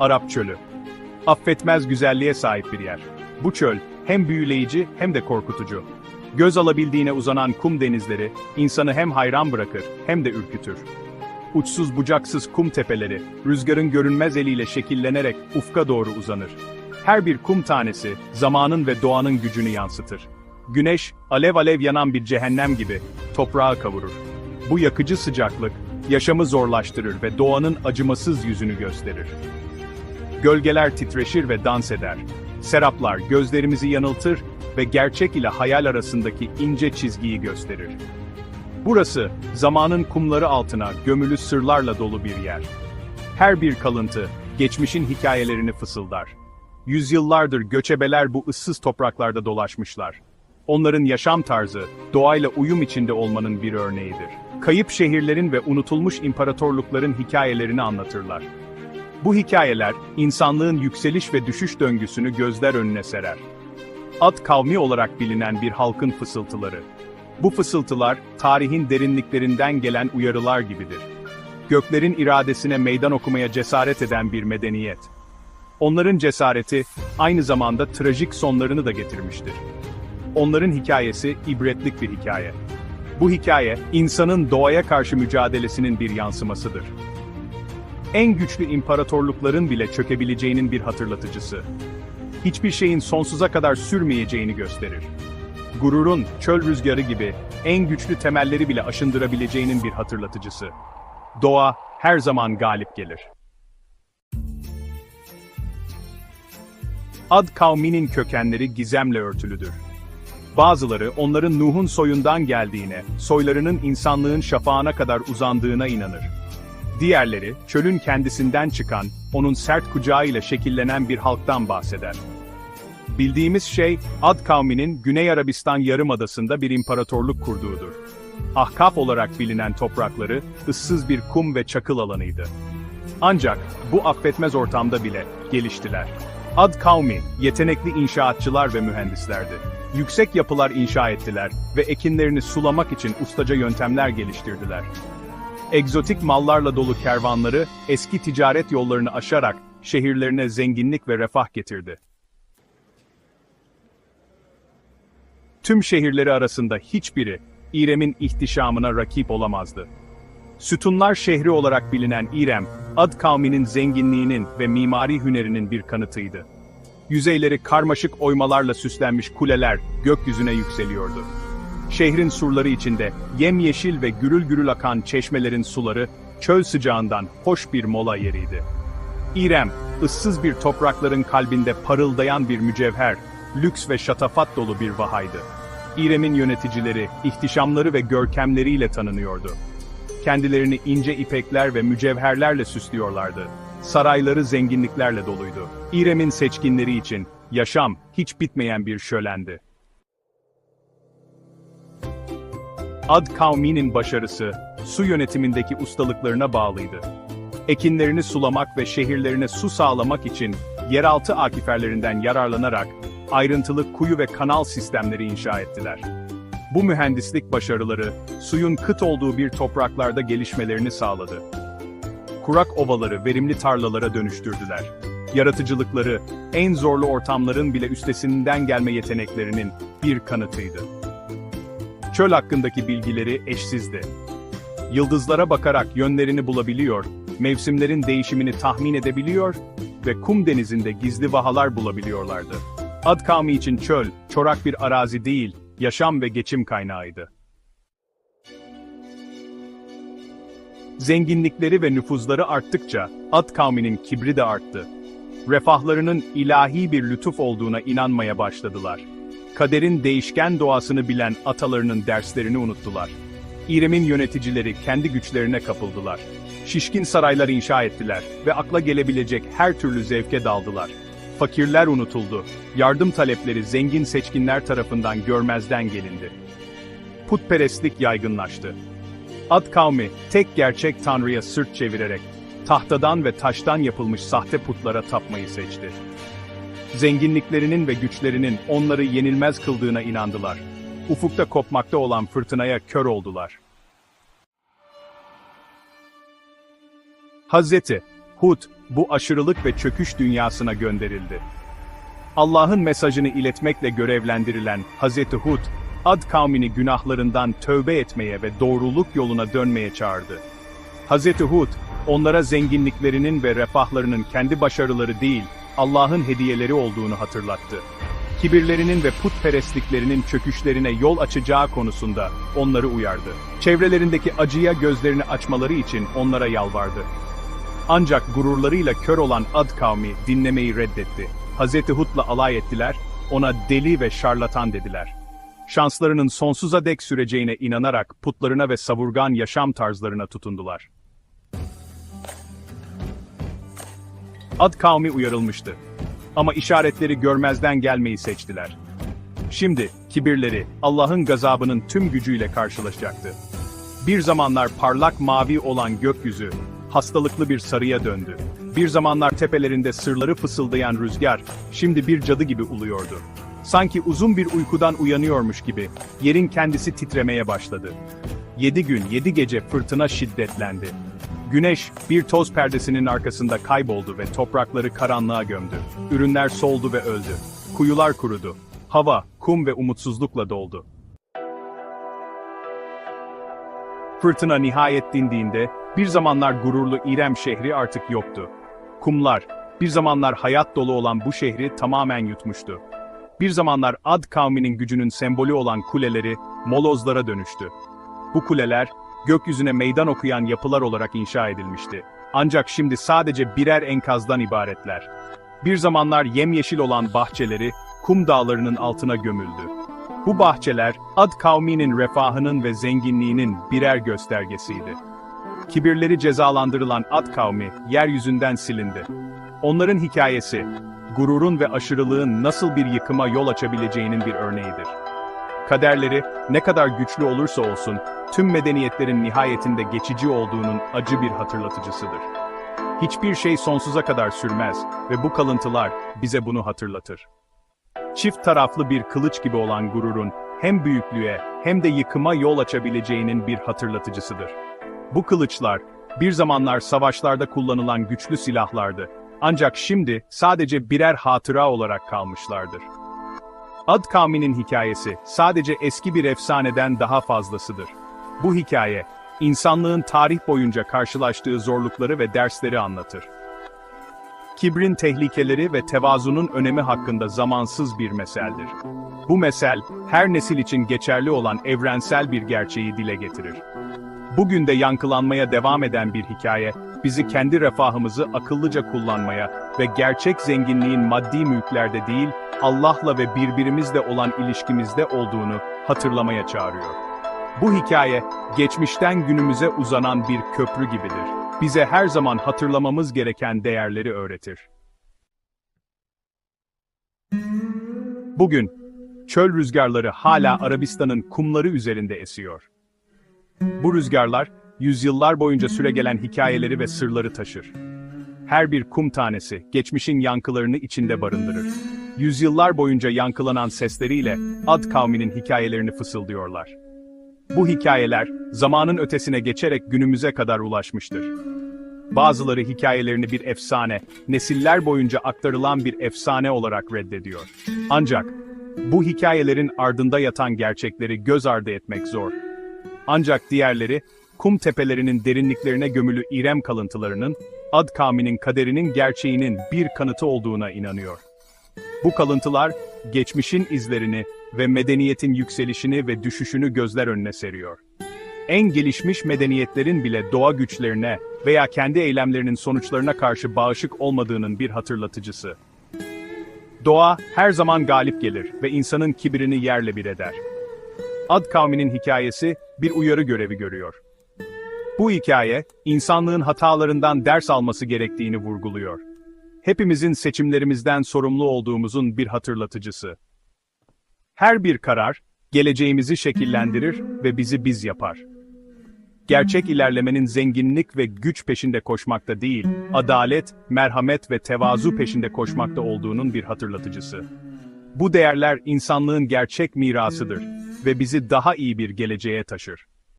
Arap Çölü. Affetmez güzelliğe sahip bir yer. Bu çöl, hem büyüleyici hem de korkutucu. Göz alabildiğine uzanan kum denizleri, insanı hem hayran bırakır, hem de ürkütür. Uçsuz bucaksız kum tepeleri, rüzgarın görünmez eliyle şekillenerek ufka doğru uzanır. Her bir kum tanesi, zamanın ve doğanın gücünü yansıtır. Güneş, alev alev yanan bir cehennem gibi, toprağı kavurur. Bu yakıcı sıcaklık, yaşamı zorlaştırır ve doğanın acımasız yüzünü gösterir. Gölgeler titreşir ve dans eder. Seraplar gözlerimizi yanıltır ve gerçek ile hayal arasındaki ince çizgiyi gösterir. Burası, zamanın kumları altına gömülü sırlarla dolu bir yer. Her bir kalıntı, geçmişin hikayelerini fısıldar. Yüzyıllardır göçebeler bu ıssız topraklarda dolaşmışlar. Onların yaşam tarzı, doğayla uyum içinde olmanın bir örneğidir. Kayıp şehirlerin ve unutulmuş imparatorlukların hikayelerini anlatırlar. Bu hikayeler, insanlığın yükseliş ve düşüş döngüsünü gözler önüne serer. Ad kavmi olarak bilinen bir halkın fısıltıları. Bu fısıltılar, tarihin derinliklerinden gelen uyarılar gibidir. Göklerin iradesine meydan okumaya cesaret eden bir medeniyet. Onların cesareti, aynı zamanda trajik sonlarını da getirmiştir. Onların hikayesi, ibretlik bir hikaye. Bu hikaye, insanın doğaya karşı mücadelesinin bir yansımasıdır en güçlü imparatorlukların bile çökebileceğinin bir hatırlatıcısı. Hiçbir şeyin sonsuza kadar sürmeyeceğini gösterir. Gururun, çöl rüzgarı gibi en güçlü temelleri bile aşındırabileceğinin bir hatırlatıcısı. Doğa her zaman galip gelir. Ad kavminin kökenleri gizemle örtülüdür. Bazıları onların Nuh'un soyundan geldiğine, soylarının insanlığın şafağına kadar uzandığına inanır. Diğerleri, çölün kendisinden çıkan, onun sert kucağıyla şekillenen bir halktan bahseder. Bildiğimiz şey, Ad kavminin Güney Arabistan yarımadasında bir imparatorluk kurduğudur. Ahkaf olarak bilinen toprakları, ıssız bir kum ve çakıl alanıydı. Ancak, bu affetmez ortamda bile, geliştiler. Ad kavmi, yetenekli inşaatçılar ve mühendislerdi. Yüksek yapılar inşa ettiler ve ekinlerini sulamak için ustaca yöntemler geliştirdiler egzotik mallarla dolu kervanları eski ticaret yollarını aşarak şehirlerine zenginlik ve refah getirdi. Tüm şehirleri arasında hiçbiri İrem'in ihtişamına rakip olamazdı. Sütunlar şehri olarak bilinen İrem, Ad kavminin zenginliğinin ve mimari hünerinin bir kanıtıydı. Yüzeyleri karmaşık oymalarla süslenmiş kuleler gökyüzüne yükseliyordu. Şehrin surları içinde yemyeşil ve gürül gürül akan çeşmelerin suları çöl sıcağından hoş bir mola yeriydi. İrem, ıssız bir toprakların kalbinde parıldayan bir mücevher, lüks ve şatafat dolu bir vahaydı. İrem'in yöneticileri, ihtişamları ve görkemleriyle tanınıyordu. Kendilerini ince ipekler ve mücevherlerle süslüyorlardı. Sarayları zenginliklerle doluydu. İrem'in seçkinleri için yaşam hiç bitmeyen bir şölendi. Ad kavminin başarısı, su yönetimindeki ustalıklarına bağlıydı. Ekinlerini sulamak ve şehirlerine su sağlamak için yeraltı akiferlerinden yararlanarak ayrıntılı kuyu ve kanal sistemleri inşa ettiler. Bu mühendislik başarıları, suyun kıt olduğu bir topraklarda gelişmelerini sağladı. Kurak ovaları verimli tarlalara dönüştürdüler. Yaratıcılıkları, en zorlu ortamların bile üstesinden gelme yeteneklerinin bir kanıtıydı. Çöl hakkındaki bilgileri eşsizdi. Yıldızlara bakarak yönlerini bulabiliyor, mevsimlerin değişimini tahmin edebiliyor ve kum denizinde gizli vahalar bulabiliyorlardı. Ad kavmi için çöl, çorak bir arazi değil, yaşam ve geçim kaynağıydı. Zenginlikleri ve nüfuzları arttıkça, Ad kavminin kibri de arttı. Refahlarının ilahi bir lütuf olduğuna inanmaya başladılar kaderin değişken doğasını bilen atalarının derslerini unuttular. İrem'in yöneticileri kendi güçlerine kapıldılar. Şişkin saraylar inşa ettiler ve akla gelebilecek her türlü zevke daldılar. Fakirler unutuldu, yardım talepleri zengin seçkinler tarafından görmezden gelindi. Putperestlik yaygınlaştı. Ad kavmi tek gerçek tanrıya sırt çevirerek tahtadan ve taştan yapılmış sahte putlara tapmayı seçti zenginliklerinin ve güçlerinin onları yenilmez kıldığına inandılar. Ufukta kopmakta olan fırtınaya kör oldular. Hazreti, Hud, bu aşırılık ve çöküş dünyasına gönderildi. Allah'ın mesajını iletmekle görevlendirilen Hazreti Hud, Ad kavmini günahlarından tövbe etmeye ve doğruluk yoluna dönmeye çağırdı. Hazreti Hud, onlara zenginliklerinin ve refahlarının kendi başarıları değil, Allah'ın hediyeleri olduğunu hatırlattı. Kibirlerinin ve putperestliklerinin çöküşlerine yol açacağı konusunda onları uyardı. Çevrelerindeki acıya gözlerini açmaları için onlara yalvardı. Ancak gururlarıyla kör olan Ad kavmi dinlemeyi reddetti. Hazreti Hud'la alay ettiler, ona deli ve şarlatan dediler. Şanslarının sonsuza dek süreceğine inanarak putlarına ve savurgan yaşam tarzlarına tutundular. Ad kavmi uyarılmıştı. Ama işaretleri görmezden gelmeyi seçtiler. Şimdi kibirleri Allah'ın gazabının tüm gücüyle karşılaşacaktı. Bir zamanlar parlak mavi olan gökyüzü hastalıklı bir sarıya döndü. Bir zamanlar tepelerinde sırları fısıldayan rüzgar şimdi bir cadı gibi uluyordu. Sanki uzun bir uykudan uyanıyormuş gibi yerin kendisi titremeye başladı. Yedi gün yedi gece fırtına şiddetlendi. Güneş bir toz perdesinin arkasında kayboldu ve toprakları karanlığa gömdü. Ürünler soldu ve öldü. Kuyular kurudu. Hava, kum ve umutsuzlukla doldu. Fırtına nihayet dindiğinde, bir zamanlar gururlu İrem şehri artık yoktu. Kumlar, bir zamanlar hayat dolu olan bu şehri tamamen yutmuştu. Bir zamanlar Ad kavminin gücünün sembolü olan kuleleri, molozlara dönüştü. Bu kuleler, gökyüzüne meydan okuyan yapılar olarak inşa edilmişti. Ancak şimdi sadece birer enkazdan ibaretler. Bir zamanlar yemyeşil olan bahçeleri, kum dağlarının altına gömüldü. Bu bahçeler, Ad kavminin refahının ve zenginliğinin birer göstergesiydi. Kibirleri cezalandırılan Ad kavmi, yeryüzünden silindi. Onların hikayesi, gururun ve aşırılığın nasıl bir yıkıma yol açabileceğinin bir örneğidir. Kaderleri, ne kadar güçlü olursa olsun, tüm medeniyetlerin nihayetinde geçici olduğunun acı bir hatırlatıcısıdır. Hiçbir şey sonsuza kadar sürmez ve bu kalıntılar bize bunu hatırlatır. Çift taraflı bir kılıç gibi olan gururun hem büyüklüğe hem de yıkıma yol açabileceğinin bir hatırlatıcısıdır. Bu kılıçlar, bir zamanlar savaşlarda kullanılan güçlü silahlardı. Ancak şimdi sadece birer hatıra olarak kalmışlardır. Ad kavminin hikayesi sadece eski bir efsaneden daha fazlasıdır. Bu hikaye, insanlığın tarih boyunca karşılaştığı zorlukları ve dersleri anlatır. Kibrin tehlikeleri ve tevazunun önemi hakkında zamansız bir meseldir. Bu mesel, her nesil için geçerli olan evrensel bir gerçeği dile getirir. Bugün de yankılanmaya devam eden bir hikaye, bizi kendi refahımızı akıllıca kullanmaya ve gerçek zenginliğin maddi mülklerde değil, Allah'la ve birbirimizle olan ilişkimizde olduğunu hatırlamaya çağırıyor. Bu hikaye, geçmişten günümüze uzanan bir köprü gibidir. Bize her zaman hatırlamamız gereken değerleri öğretir. Bugün, çöl rüzgarları hala Arabistan'ın kumları üzerinde esiyor. Bu rüzgarlar, yüzyıllar boyunca süregelen hikayeleri ve sırları taşır. Her bir kum tanesi, geçmişin yankılarını içinde barındırır. Yüzyıllar boyunca yankılanan sesleriyle Ad kavminin hikayelerini fısıldıyorlar. Bu hikayeler, zamanın ötesine geçerek günümüze kadar ulaşmıştır. Bazıları hikayelerini bir efsane, nesiller boyunca aktarılan bir efsane olarak reddediyor. Ancak, bu hikayelerin ardında yatan gerçekleri göz ardı etmek zor. Ancak diğerleri, kum tepelerinin derinliklerine gömülü İrem kalıntılarının, Ad kavminin kaderinin gerçeğinin bir kanıtı olduğuna inanıyor. Bu kalıntılar, geçmişin izlerini ve medeniyetin yükselişini ve düşüşünü gözler önüne seriyor. En gelişmiş medeniyetlerin bile doğa güçlerine veya kendi eylemlerinin sonuçlarına karşı bağışık olmadığının bir hatırlatıcısı. Doğa her zaman galip gelir ve insanın kibirini yerle bir eder. Ad kavminin hikayesi bir uyarı görevi görüyor. Bu hikaye, insanlığın hatalarından ders alması gerektiğini vurguluyor. Hepimizin seçimlerimizden sorumlu olduğumuzun bir hatırlatıcısı. Her bir karar, geleceğimizi şekillendirir ve bizi biz yapar. Gerçek ilerlemenin zenginlik ve güç peşinde koşmakta değil, adalet, merhamet ve tevazu peşinde koşmakta olduğunun bir hatırlatıcısı. Bu değerler insanlığın gerçek mirasıdır ve bizi daha iyi bir geleceğe taşır.